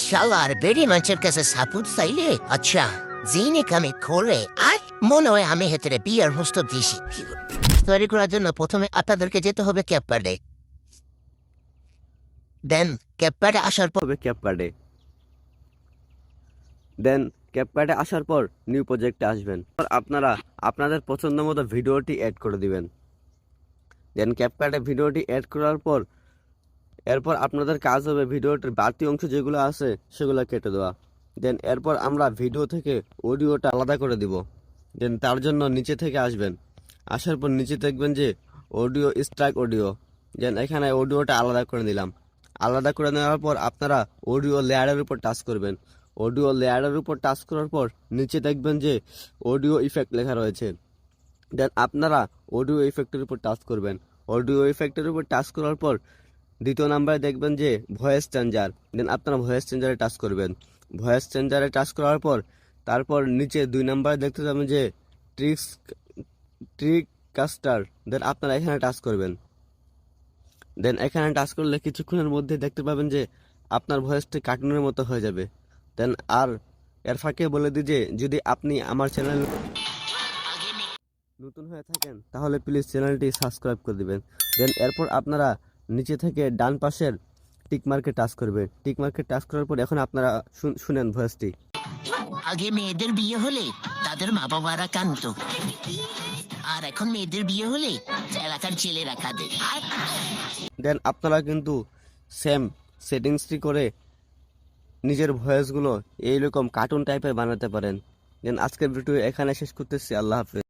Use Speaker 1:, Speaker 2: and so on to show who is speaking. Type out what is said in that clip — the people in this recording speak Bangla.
Speaker 1: শালার বেরি মানুষের কাছে সাপুত চাইলে আচ্ছা জিনে কামে করে আর মনে হয় আমি হেতরে বিয়ার হস্ত দিছি তৈরি করার জন্য প্রথমে আপনাদেরকে যেতে হবে ক্যাপারে দেন ক্যাপারে আসার পর
Speaker 2: হবে ক্যাপকার্ডে দেন ক্যাপকার্ডে আসার পর নিউ প্রজেক্টে আসবেন আপনারা আপনাদের পছন্দ মতো ভিডিওটি অ্যাড করে দিবেন দেন ক্যাপকার্ডে ভিডিওটি অ্যাড করার পর এরপর আপনাদের কাজ হবে ভিডিওটির বাড়তি অংশ যেগুলো আছে, সেগুলো কেটে দেওয়া। দেন এরপর আমরা ভিডিও থেকে অডিওটা আলাদা করে দিব। দেন তার জন্য নিচে থেকে আসবেন। আসার পর নিচে দেখবেন যে অডিও স্ট্রাইক অডিও। দেন এখানে অডিওটা আলাদা করে নিলাম। আলাদা করে নেওয়ার পর আপনারা অডিও লেয়ারের উপর টাচ করবেন। অডিও লেয়ারের উপর টাচ করার পর নিচে দেখবেন যে অডিও ইফেক্ট লেখা রয়েছে। দেন আপনারা অডিও ইফেক্টের উপর টাচ করবেন। অডিও ইফেক্টের উপর টাচ করার পর দ্বিতীয় নাম্বারে দেখবেন যে ভয়েস চেঞ্জার। দেন আপনারা ভয়েস চেঞ্জারে টাচ করবেন। ভয়েস চেঞ্জারে টাচ করার পর, তারপর নিচে দুই নাম্বারে দেখতে পাবেন যে ট্রিক্স ট্রিক কাস্টার দেন আপনারা এখানে টাচ করবেন। দেন এখানে টাচ করলে কিছুক্ষণের মধ্যে দেখতে পাবেন যে আপনার ভয়েসটি কার্টুনের মতো হয়ে যাবে। দেন আর এর ফাঁকে বলে দিই যে, যদি আপনি আমার চ্যানেল নতুন হয়ে থাকেন, তাহলে প্লিজ চ্যানেলটি সাবস্ক্রাইব করে দিবেন। দেন এরপর আপনারা নিচে থেকে ডান পাশের টিক মার্কে টাচ করবে। টিক মার্কে টাচ করার পর এখন আপনারা শুন- শুনেন ভয়েসটি।
Speaker 1: আগে মেয়েদের বিয়ে হলে তাদের মা বাবারা কানত আর এখন মেয়েদের বিয়ে হলে এলাকার ছেলেরা কাঁদে। আর
Speaker 2: দেন আপনারা কিন্তু সেম সেটিংসটি করে নিজের ভয়েসগুলো এইরকম কার্টুন টাইপের বানাতে পারেন। দেন আজকের ভিডিও এখানে শেষ করতেছি। আল্লাহ হাফেজ।